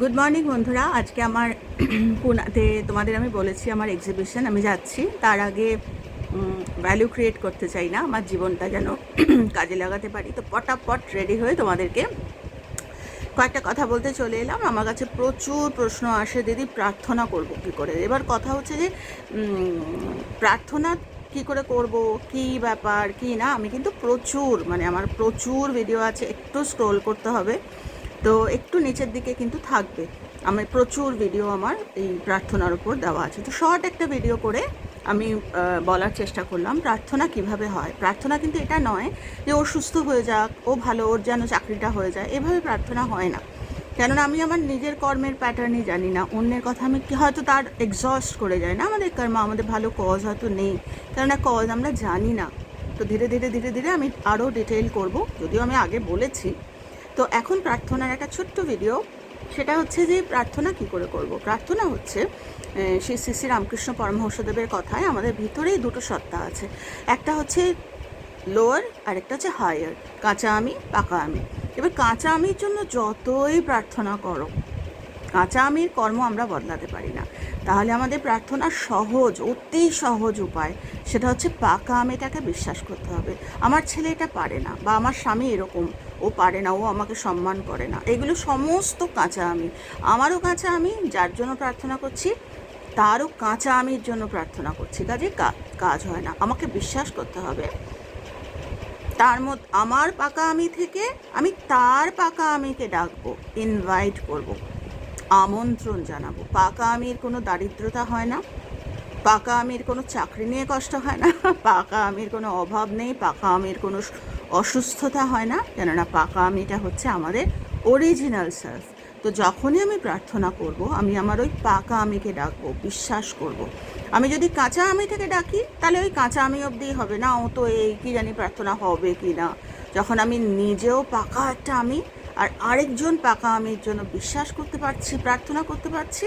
Good morning বন্ধুরা। আজকে আমার পুনাতে তোমাদের আমি বলেছি আমার এক্সিবিশন আমি যাচ্ছি। তার আগে ভ্যালু ক্রিয়েট করতে চাই না। আমার জীবনটা যেন কাজে লাগাতে পারি। তো পটাপট রেডি হয়ে তোমাদেরকে কয়েকটা কথা বলতে চলে এলাম। আমার কাছে প্রচুর প্রশ্ন আসে, দিদি, প্রার্থনা করব কী করে? এবার কথা হচ্ছে যে প্রার্থনা কি করে করব? কি ব্যাপার? কি না? আমি কিন্তু প্রচুর মানে আমার প্রচুর ভিডিও আছে। একটু স্ক্রোল করতে হবে। তো একটু নিচের দিকে কিন্তু থাকবে। আমি প্রচুর ভিডিও আমার এই প্রার্থনার উপর দেওয়া আছে। তো শর্ট একটা ভিডিও করে আমি বলার চেষ্টা করলাম প্রার্থনা কীভাবে হয়। প্রার্থনা কিন্তু এটা নয় যে ও সুস্থ হয়ে যাক, ও ভালো, ওর যেন চাকরিটা হয়ে যায়, এভাবে প্রার্থনা হয় না। কেননা আমি আমার নিজের কর্মের প্যাটার্নই জানি না, অন্যের কথা আমি কি হয়তো তার এক্সস্ট করে যায় না আমাদের কর্ম, আমাদের ভালো কজ হয়তো নেই। কেননা কজ আমরা জানি না। তো ধীরে ধীরে ধীরে ধীরে আমি আরও ডিটেইল করব। যদিও আমি আগে বলেছি তো এখন প্রার্থনার একটা ছোট্ট ভিডিও সেটা হচ্ছে যে প্রার্থনা কি করে করব? প্রার্থনা হচ্ছে শ্রী শ্রী শ্রী রামকৃষ্ণ পরমহংসদেবের কথায় আমাদের ভিতরেই দুটো সত্তা আছে। একটা হচ্ছে লোয়ার আর একটা হচ্ছে হায়ার কাঁচা আমি, পাকা আমি। এবার কাঁচা আমির জন্য যতই প্রার্থনা করো, কাঁচা আমির কর্ম আমরা বদলাতে পারি না। তাহলে আমাদের প্রার্থনা সহজ, অতি সহজ উপায়। সেটা হচ্ছে পাকা আমিটাকে বিশ্বাস করতে হবে। আমার ছেলে এটা পারে না বা আমার স্বামী এরকম, ও পারে না, ও আমাকে সম্মান করে না। এগুলো সমস্ত কাঁচা আমি। আমারও কাঁচা আমি, যার জন্য প্রার্থনা করছি, তারও কাঁচা আমির জন্য প্রার্থনা করছি। কাজে কাজ হয় না, আমাকে বিশ্বাস করতে হবে। তার মধ্যে আমার পাকা আমি থেকে আমি তার পাকা আমিকে ডাকবো ইনভাইট করব। আমন্ত্রণ জানাব। পাকা আমির কোনো দারিদ্রতা হয় না, পাকা আমির কোনো চাকরি নিয়ে কষ্ট হয় না, পাকা আমির কোনো অভাব নেই, পাকা আমির কোনো অসুস্থতা হয় না, কেননা পাকা আমিটা হচ্ছে আমাদের অরিজিনাল সেলফ তো যখনই আমি প্রার্থনা করব, আমি আমার ওই পাকা আমিকে ডাকবো, বিশ্বাস করব। আমি যদি কাঁচা আমি থেকে ডাকি, তাহলে ওই কাঁচা আমি অবধিই হবে না, ও তো এই কি জানি প্রার্থনা হবে কি না যখন আমি নিজেও পাকা একটা আমি আর আরেকজন পাকা আমির জন্য বিশ্বাস করতে পারছি, প্রার্থনা করতে পারছি,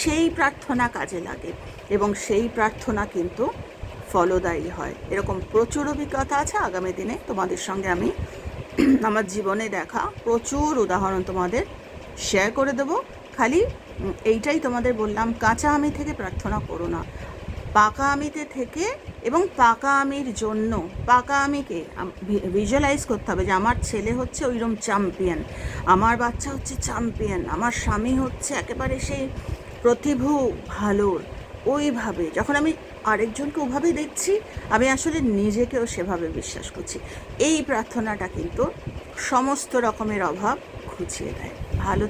সেই প্রার্থনা কাজে লাগে এবং সেই প্রার্থনা কিন্তু ফলদায়ী হয়। এরকম প্রচুর অভিজ্ঞতা আছে আগামী দিনে তোমাদের সঙ্গে আমি আমার জীবনে দেখা, প্রচুর উদাহরণ তোমাদের শেয়ার করে দেবো। খালি এইটাই তোমাদের বললাম, কাঁচা আমি থেকে প্রার্থনা করো না। পাকা আমিতে থেকে এবং পাকা আমির জন্য পাকা আমিকে ভিজুয়ালাইজ করতে হবে যে আমার ছেলে হচ্ছে ওইরকম চ্যাম্পিয়ন আমার বাচ্চা হচ্ছে চ্যাম্পিয়ন আমার স্বামী হচ্ছে একেবারে সেই প্রতিভু ভালোর ওইভাবে, যখন আমি আরেকজনকে ওভাবে দেখছি, আমি আসলে নিজেকেও সেভাবে বিশ্বাস করছি। এই প্রার্থনাটা কিন্তু সমস্ত রকমের অভাব ঘুচিয়ে দেয়। ভালো